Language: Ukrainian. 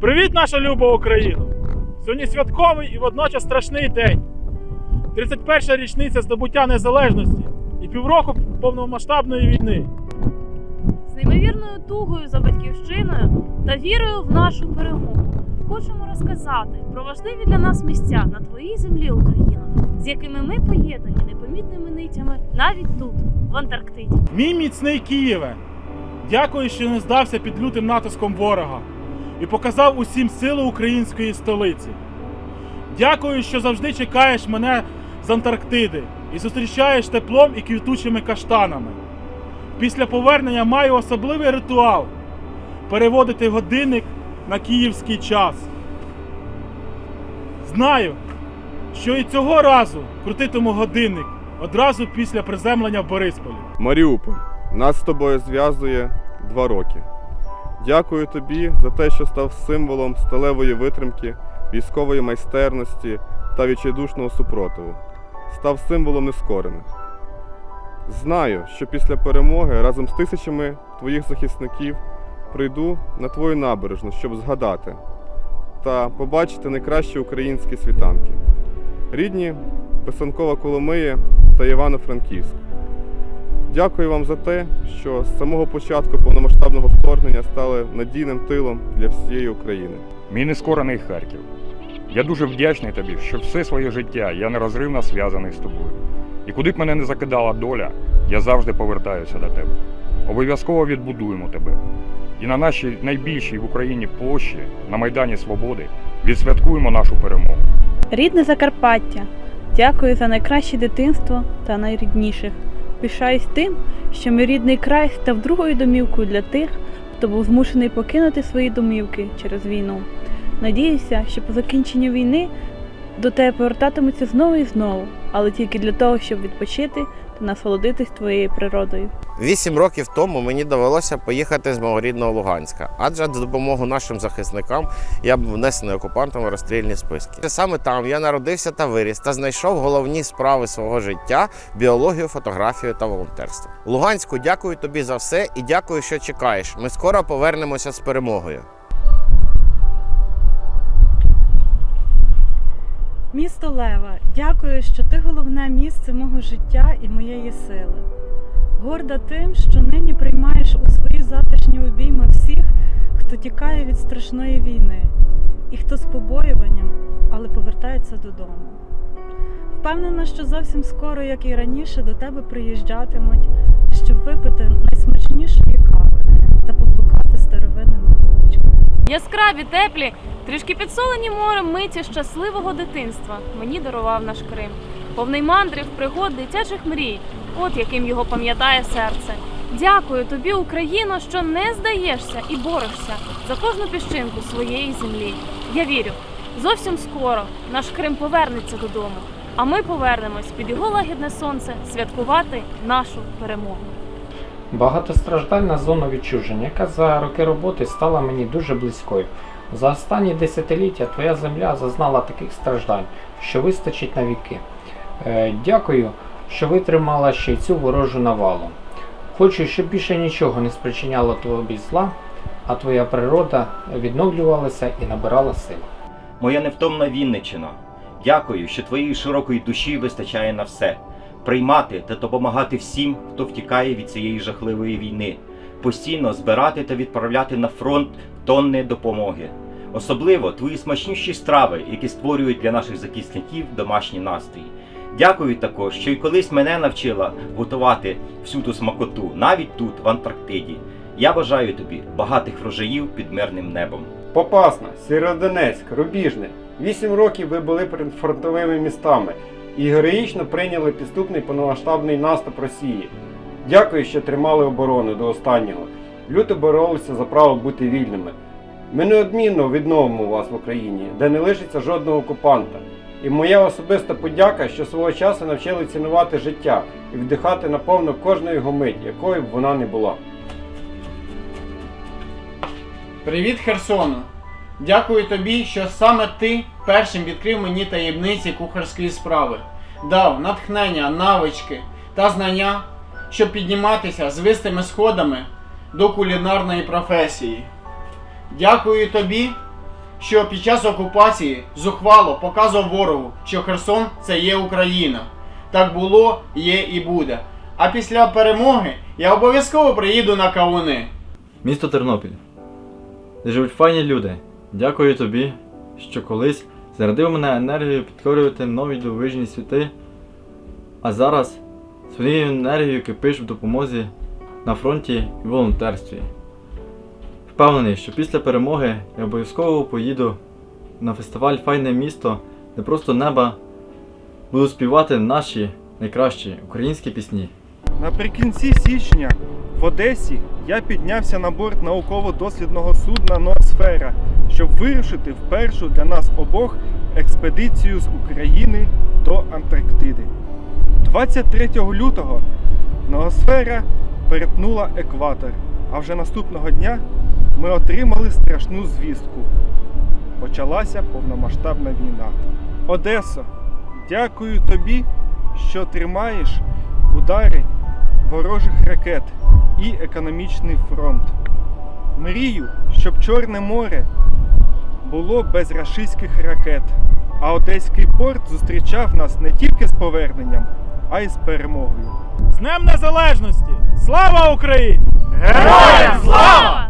Привіт, наша люба Україна! Сьогодні святковий і водночас страшний день. 31 річниця здобуття незалежності і півроку повномасштабної війни. з неймовірною тугою за батьківщиною та вірою в нашу перемогу. Хочемо розказати про важливі для нас місця на твоїй землі, Україна, з якими ми поєднані непомітними нитями навіть тут, в Антарктиді. Мій міцний Києве, дякую, що не здався під лютим натиском ворога і показав усім силу української столиці. Дякую, що завжди чекаєш мене з Антарктиди і зустрічаєш теплом і квітучими каштанами. Після повернення маю особливий ритуал переводити годинник на київський час. Знаю, що і цього разу крутитиму годинник одразу після приземлення в Борисполі. Маріуполь, нас з тобою зв'язує два роки. Дякую тобі за те, що став символом сталевої витримки, військової майстерності та відчайдушного супротиву. Став символом нескорених. Знаю, що після перемоги разом з тисячами твоїх захисників прийду на твою набережну, щоб згадати та побачити найкращі українські світанки. Рідні Писанкова Коломиї та Івано-Франківськ. Дякую вам за те, що з самого початку повномасштабного вторгнення стали надійним тилом для всієї України. Мій нескорений Харків. Я дуже вдячний тобі, що все своє життя я нерозривно зв'язаний з тобою. І куди б мене не закидала доля, я завжди повертаюся до тебе. Обов'язково відбудуємо тебе. І на нашій найбільшій в Україні площі, на Майдані Свободи, відсвяткуємо нашу перемогу. Рідне Закарпаття, дякую за найкраще дитинство та найрідніших. Пишаюсь тим, що мій рідний край став другою домівкою для тих, хто був змушений покинути свої домівки через війну. Надіюся, що по закінченню війни до тебе повертатимуться знову і знову, але тільки для того, щоб відпочити насолодитись твоєю природою. Вісім років тому мені довелося поїхати з мого рідного Луганська, адже за допомогу нашим захисникам я був внесений окупантом у розстрільні списки. Саме там я народився та виріс та знайшов головні справи свого життя біологію, фотографію та волонтерство. Луганську, дякую тобі за все і дякую, що чекаєш. Ми скоро повернемося з перемогою. Місто Лева, дякую, що ти головне місце мого життя і моєї сили. Горда тим, що нині приймаєш у свої затишні обійми всіх, хто тікає від страшної війни, і хто з побоюванням, але повертається додому. Впевнена, що зовсім скоро, як і раніше, до тебе приїжджатимуть, щоб випити найсмачнішої кави та поблукати старовинними. Яскраві, теплі, трішки підсолені морем миті щасливого дитинства мені дарував наш Крим. Повний мандрів, пригод, дитячих мрій, от яким його пам'ятає серце. Дякую тобі, Україно, що не здаєшся і борешся за кожну піщинку своєї землі. Я вірю, зовсім скоро наш Крим повернеться додому, а ми повернемось під його лагідне сонце святкувати нашу перемогу. Багатостраждальна зона відчуження, яка за роки роботи стала мені дуже близькою. За останні десятиліття твоя земля зазнала таких страждань, що вистачить на віки. Е, дякую, що витримала ще й цю ворожу навалу. Хочу, щоб більше нічого не спричиняло тобі зла, а твоя природа відновлювалася і набирала сил. Моя невтомна Вінниччина, дякую, що твоєї широкої душі вистачає на все. Приймати та допомагати всім, хто втікає від цієї жахливої війни, постійно збирати та відправляти на фронт тонни допомоги. Особливо твої смачніші страви, які створюють для наших захисників домашній настрій. Дякую також, що й колись мене навчила готувати всю ту смакоту, навіть тут, в Антарктиді. Я бажаю тобі багатих врожаїв під мирним небом. Попасна, Сєродонецьк, Рубіжне. Вісім років ви були перед фронтовими містами і героїчно прийняли підступний повномасштабний наступ Росії. Дякую, що тримали оборону до останнього. Люто боролися за право бути вільними. Ми неодмінно відновимо вас в Україні, де не лишиться жодного окупанта. І моя особиста подяка, що свого часу навчили цінувати життя і вдихати наповно кожну його мить, якою б вона не була. Привіт, Херсону! Дякую тобі, що саме ти першим відкрив мені таємниці кухарської справи, дав натхнення, навички та знання, щоб підніматися з вистими сходами до кулінарної професії. Дякую тобі, що під час окупації зухвало показував ворогу, що Херсон це є Україна. Так було, є і буде. А після перемоги я обов'язково приїду на кавуни. Місто Тернопіль. Де живуть файні люди. Дякую тобі, що колись зарядив мене енергією підкорювати нові дивовижні світи, а зараз своєю енергією кипиш в допомозі на фронті і волонтерстві. Впевнений, що після перемоги я обов'язково поїду на фестиваль Файне місто, де просто неба буду співати наші найкращі українські пісні. Наприкінці січня в Одесі я піднявся на борт науково-дослідного судна Ноосфера, щоб вирушити в для нас обох експедицію з України до Антарктиди. 23 лютого Ноосфера перетнула екватор, а вже наступного дня ми отримали страшну звістку. Почалася повномасштабна війна. Одесо, дякую тобі, що тримаєш удари ворожих ракет і економічний фронт. Мрію, щоб Чорне море було без рашистських ракет, а Одеський порт зустрічав нас не тільки з поверненням, а й з перемогою. З Днем Незалежності! Слава Україні! Героям слава!